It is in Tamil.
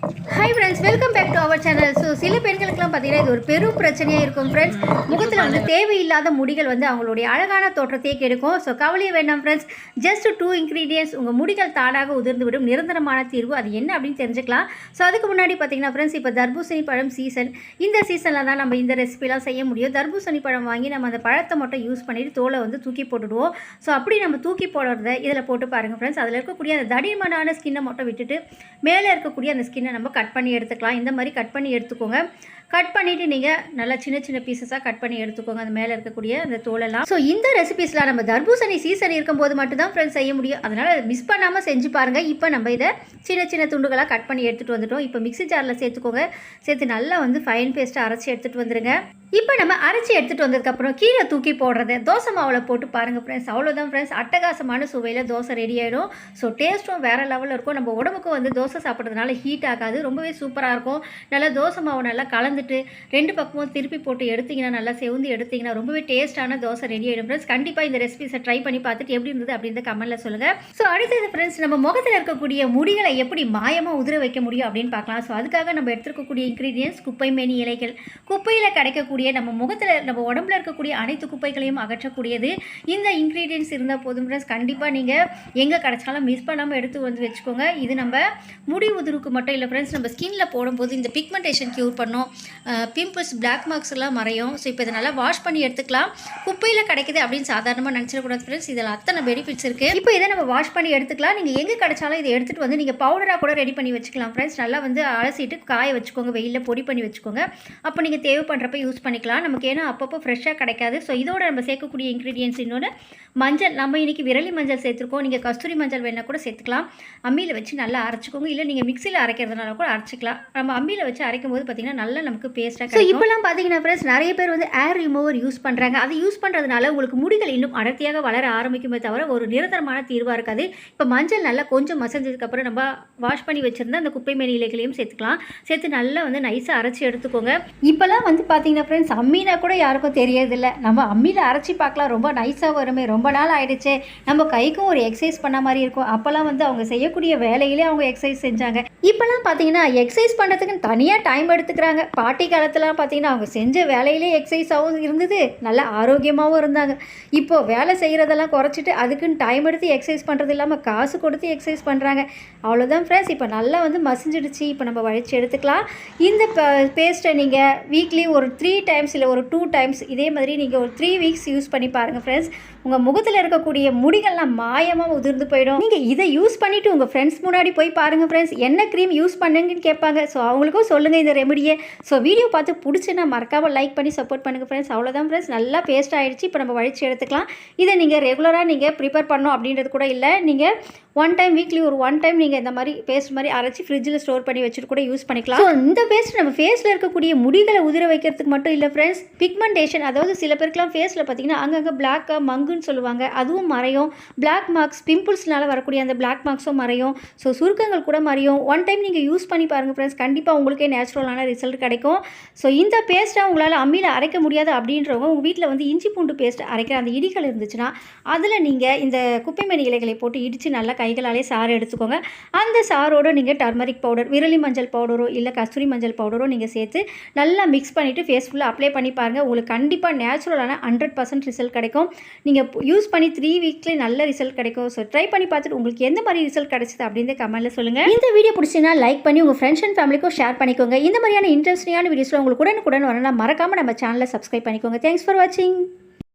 Hi friends welcome back to our channel so சில பெண்களுக்குலாம் பார்த்தீங்கன்னா இது ஒரு பெரும் பிரச்சனையாக இருக்கும் ஃப்ரெண்ட்ஸ் முகத்தில் வந்து தேவையில்லாத முடிகள் வந்து அவங்களுடைய அழகான தோற்றத்தையே கெடுக்கும். ஸோ கவலையே வேண்டாம் ஃப்ரெண்ட்ஸ் ஜஸ்ட் டூ இன்க்ரீடியன்ஸ் உங்கள் முடிகள் தானாக உதிர்ந்து விடும் நிரந்தரமான தீர்வு. அது என்ன அப்படின்னு தெரிஞ்சுக்கலாம். ஸோ அதுக்கு முன்னாடி பார்த்தீங்கன்னா ஃப்ரெண்ட்ஸ் இப்போ தர்பூசணி பழம் சீசன் இந்த சீசனில் தான் நம்ம இந்த ரெசிபிலாம் செய்ய முடியும். தர்பூசணி பழம் வாங்கி நம்ம அந்த பழத்தை மட்டும் யூஸ் பண்ணிவிட்டு தோலை வந்து தூக்கி போட்டுடுவோம். ஸோ அப்படி நம்ம தூக்கி போடுறத இதில் போட்டு பாருங்கள் ஃப்ரெண்ட்ஸ் அதில் இருக்கக்கூடிய அந்த தடிமனான ஸ்கின்னை மட்டும் விட்டுட்டு மேலே இருக்கக்கூடிய அந்த ஸ்கின்னை நம்ம கட் பண்ணி எடுத்துக்கலாம். இந்த மாதிரி கட் பண்ணி எடுத்துக்கோங்க. கட் பண்ணிவிட்டு நீங்கள் நல்லா சின்ன சின்ன பீசஸாக கட் பண்ணி எடுத்துக்கோங்க. அந்த மேலே இருக்கக்கூடிய அந்த தோலெல்லாம். ஸோ இந்த ரெசிபீஸ்லாம் நம்ம தர்பூசணி சீசன் இருக்கும்போது மட்டும்தான் ஃப்ரெண்ட்ஸ் செய்ய முடியும். அதனால் மிஸ் பண்ணாமல் செஞ்சு பாருங்கள் இப்போ நம்ம இதை சின்ன சின்ன துண்டுகளாக கட் பண்ணி எடுத்துகிட்டு வந்துட்டோம். இப்போ மிக்ஸி ஜாரில் சேர்த்துக்கோங்க. சேர்த்து நல்லா வந்து ஃபைன் பேஸ்ட்டாக அரைச்சி எடுத்துகிட்டு வந்துடுங்க இப்போ நம்ம அரைச்சி எடுத்துகிட்டு வந்ததுக்கப்புறம் கீழே தூக்கி போடுறது தோசை மாவில் போட்டு பாருங்கள் ஃப்ரெண்ட்ஸ் அவ்வளோதான் ஃப்ரெண்ட்ஸ் அட்டகாசமான சுவையில் தோசை ரெடி ஆகிடும் ஸோ டேஸ்ட்டும் வேறு லெவலில் இருக்கும். நம்ம உடம்புக்கும் வந்து தோசை சாப்பிட்றதுனால ஹீட் ஆகாது. ரொம்பவே சூப்பராக இருக்கும். நல்லா தோசை மாவு நல்லா கலந்து கலந்துட்டு ரெண்டு பக்கமும் திருப்பி போட்டு எடுத்திங்கன்னா நல்லா செவந்து எடுத்திங்கன்னா ரொம்பவே டேஸ்ட்டான தோசை ரெடி ஆகிடும் ஃப்ரெண்ட்ஸ் கண்டிப்பாக இந்த ரெசிபிஸை ட்ரை பண்ணி பார்த்துட்டு எப்படி இருந்தது அப்படின்னு கமெண்ட்டில் சொல்லுங்கள் ஸோ அடுத்தது ஃப்ரெண்ட்ஸ் நம்ம முகத்தில் இருக்கக்கூடிய முடிகளை எப்படி மாயமாக உதிர வைக்க முடியும் அப்படின்னு பார்க்கலாம். ஸோ அதுக்காக நம்ம எடுத்துருக்கக்கூடிய இன்க்ரீடியன்ஸ் குப்பை மேனி இலைகள். குப்பையில் கிடைக்கக்கூடிய நம்ம முகத்தில் நம்ம உடம்புல இருக்கக்கூடிய அனைத்து குப்பைகளையும் அகற்றக்கூடியது இந்த இன்க்ரீடியன்ஸ் இருந்தால் போதும் ஃப்ரெண்ட்ஸ் கண்டிப்பாக நீங்கள் எங்கே கிடைச்சாலும் மிஸ் பண்ணாமல் எடுத்து வந்து வச்சுக்கோங்க. இது நம்ம முடி உதிருக்கு மட்டும் இல்லை ஃப்ரெண்ட்ஸ் நம்ம ஸ்கின்ல போடும்போது இந்த பிக்மெண்டேஷன் க்யூர் பண்ணும். பிம்பிள்ஸ் பிளாக் மார்க்ஸ் எல்லாம் மறையும். ஸோ இப்போ இதை நல்லா வாஷ் பண்ணி எடுத்துக்கலாம். குப்பையில் கிடைக்குது அப்படின்னு சாதாரணமாக நினச்சிடக்கூடாது ஃப்ரெண்ட்ஸ் இதில் அத்தனை பெனிஃபிட்ஸ் இருக்குது இப்போ இதை நம்ம வாஷ் பண்ணி எடுத்துக்கலாம். நீங்கள் எங்கே கிடைச்சாலும் இதை எடுத்துகிட்டு வந்து நீங்கள் பவுடராக கூட ரெடி பண்ணி வச்சுக்கலாம் ஃப்ரெண்ட்ஸ் நல்லா வந்து அலசிட்டு காய வச்சுக்கோங்க வெயிலில் பொடி பண்ணி வச்சுக்கோங்க. அப்போ நீங்கள் தேவைப்படுறப்ப யூஸ் பண்ணிக்கலாம். நமக்கு ஏன்னா அப்பப்போ ஃப்ரெஷ்ஷாக கிடைக்காது. ஸோ இதோட நம்ம சேர்க்கக்கூடிய இன்க்ரீடியன்ஸ் இன்னொன்று மஞ்சள். நம்ம இன்றைக்கி விரலி மஞ்சள் சேர்த்துருக்கோம். நீங்கள் கஸ்தூரி மஞ்சள் வேணால் கூட சேர்த்துக்கலாம். அம்மியில் வச்சு நல்லா அரைச்சிக்கோங்க. இல்லை நீங்கள் மிக்சியில் அரைக்கிறதுனால கூட அரைச்சிக்கலாம். நம்ம அம்மியில் வச்சு அரைக்கும் போது பார்த்திங்கன்னா நல்லா நமக்கு பேஸ்ட்டாக ஸோ இப்போலாம் பார்த்தீங்கன்னா ஃப்ரெண்ட்ஸ் நிறைய பேர் வந்து ஏர் ரிமூவர் யூஸ் பண்ணுறாங்க அது யூஸ் பண்ணுறதுனால உங்களுக்கு முடிகள் இன்னும் அடர்த்தியாக வளர ஆரம்பிக்குமே தவிர ஒரு நிரந்தரமான தீர்வாக இருக்காது. இப்போ மஞ்சள் நல்லா கொஞ்சம் மசஞ்சதுக்கப்புறம் நம்ம வாஷ் பண்ணி வச்சுருந்த அந்த குப்பை மேனி இலைகளையும் சேர்த்துக்கலாம். சேர்த்து நல்லா வந்து நைஸாக அரைச்சி எடுத்துக்கோங்க. இப்போல்லாம் வந்து பார்த்தீங்கன்னா ஃப்ரெண்ட்ஸ் அம்மினா கூட யாருக்கும் தெரியறதில்ல நம்ம அம்மியில் அரைச்சி பார்க்கலாம். ரொம்ப நைஸாக வருமே. ரொம்ப நாள் ஆயிடுச்சு. நம்ம கைக்கும் ஒரு எக்ஸசைஸ் பண்ண மாதிரி இருக்கும். அப்போல்லாம் வந்து அவங்க செய்யக்கூடிய வேலையிலே அவங்க எக்ஸசைஸ் செஞ்சாங்க. இப்போல்லாம் பார்த்தீங்கன்னா எக்ஸசைஸ் பண்ணுறதுக்குன்னு தனியாக டைம் எடுத்துக்கிறாங்க. பாட்டி காலத்துலாம் பார்த்தீங்கன்னா அவங்க செஞ்ச வேலையிலே எக்ஸசைஸாகவும் இருந்தது. நல்ல ஆரோக்கியமாகவும் இருந்தாங்க. இப்போது வேலை செய்கிறதெல்லாம் குறைச்சிட்டு அதுக்குன்னு டைம் எடுத்து எக்ஸசைஸ் பண்ணுறது இல்லாமல் காசு கொடுத்து எக்ஸசைஸ் பண்ணுறாங்க அவ்வளோதான் ஃப்ரெண்ட்ஸ் இப்போ நல்லா வந்து மசிஞ்சிடுச்சு. இப்போ நம்ம வழிச்சு எடுத்துக்கலாம். இந்த பேஸ்ட்டை நீங்கள் வீக்லி ஒரு த்ரீ டைம்ஸ் இல்லை ஒரு டூ டைம்ஸ் இதே மாதிரி நீங்கள் ஒரு த்ரீ வீக்ஸ் யூஸ் பண்ணி பாருங்கள் ஃப்ரெண்ட்ஸ் உங்கள் முகத்தில் இருக்கக்கூடிய முடிகள்லாம் மாயமாக உதிர்ந்து போயிடும். நீங்கள் இதை யூஸ் பண்ணிவிட்டு உங்கள் ஃப்ரெண்ட்ஸ் முன்னாடி போய் பாருங்கள் ஃப்ரெண்ட்ஸ் என்ன க்ரீம் யூஸ் பண்ணுங்கன்னு கேட்பாங்க. ஸோ அவங்களுக்கும் சொல்லுங்கள் இந்த ரெமடியை ஸோ வீடியோ பார்த்து பிடிச்சுன்னா மறக்காமல் லைக் பண்ணி சப்போர்ட் பண்ணுங்கள் ஃப்ரெண்ட்ஸ் அவ்வளோதான் ஃப்ரெண்ட்ஸ் நல்லா பேஸ்ட் ஆகிடுச்சு இப்போ நம்ம வழிச்சு எடுத்துக்கலாம். இதை நீங்கள் ரெகுலராக நீங்கள் ப்ரிப்பேர் பண்ணோம் அப்படின்றது கூட இல்லை. நீங்கள் ஒன் டைம் வீக்லி ஒரு ஒன் டைம் நீங்கள் இந்த மாதிரி பேஸ்ட் மாதிரி அரைச்சி ஃப்ரிட்ஜில் ஸ்டோர் பண்ணி வச்சுட்டு கூட யூஸ் பண்ணிக்கலாம். ஸோ இந்த பேஸ்ட் நம்ம ஃபேஸில் இருக்கக்கூடிய முடிகளை உதிர வைக்கிறதுக்கு மட்டும் இல்லை ஃப்ரெண்ட்ஸ் பிக்மெண்டேஷன் அதாவது சில பேருக்குலாம் ஃபேஸில் பார்த்தீங்கன்னா அங்கங்கே பிளாக்காக மங்குன்னு சொல்லுவாங்க. அதுவும் மறையும். பிளாக் மார்க்ஸ் பிம்பிள்ஸ்னால வரக்கூடிய அந்த பிளாக் மார்க்ஸும் மறையும். ஸோ சுருக்கங்கள் கூட மறையும். ஒன் டைம் நீங்கள் யூஸ் பண்ணி பாருங்கள் ஃப்ரெண்ட்ஸ் கண்டிப்பாக உங்களுக்கே நேச்சுரலான ரிசல்ட் கிடைக்கும். ஸோ இந்த பேஸ்ட்டை உங்களால் அம்மியில் அரைக்க முடியாது அப்படின்றவங்க உங்கள் வீட்டில் வந்து இஞ்சி பூண்டு பேஸ்ட் அரைக்கிற அந்த இடிகள் இருந்துச்சுன்னா அதில் நீங்கள் இந்த குப்பைமணி இலைகளை போட்டு இடித்து நல்லா கைகளாலே சாறு எடுத்துக்கோங்க. அந்த சாரோடு நீங்கள் டர்மரிக் பவுடர் விரலி மஞ்சள் பவுடரோ இல்லை கஸ்தூரி மஞ்சள் பவுடரோ நீங்கள் சேர்த்து நல்லா மிக்ஸ் பண்ணிவிட்டு ஃபேஸ் ஃபுல்லாக அப்ளை பண்ணி பாருங்கள் உங்களுக்கு கண்டிப்பாக நேச்சுரலான ஹண்ட்ரட் பர்சன்ட் ரிசல்ட் கிடைக்கும். நீங்கள் யூஸ் பண்ணி த்ரீ வீக்லேயே நல்ல ரிசல்ட் கிடைக்கும். ஸோ ட்ரை பண்ணி பார்த்துட்டு உங்களுக்கு எந்த மாதிரி ரிசல்ட் கிடைச்சது அப்படின்னு கமெண்ட்டில் சொல்லுங்கள் இந்த வீடியோ பிடிச்சினா லைக் பண்ணி உங்கள் ஃப்ரெண்ட்ஸ் அண்ட் ஃபேமிலிக்கும் ஷேர் பண்ணிக்கோங்க. இந்த மாதிரியான இன்ட்ரெஸ்டிங்கான வீடியோஸில் உங்களுக்கு உடனுக்குடன் வரலாம் மறக்காமல் நம்ம சேனலை சப்ஸ்கிரைப் பண்ணிக்கோங்க. தேங்க்ஸ் ஃபார் வாட்சிங்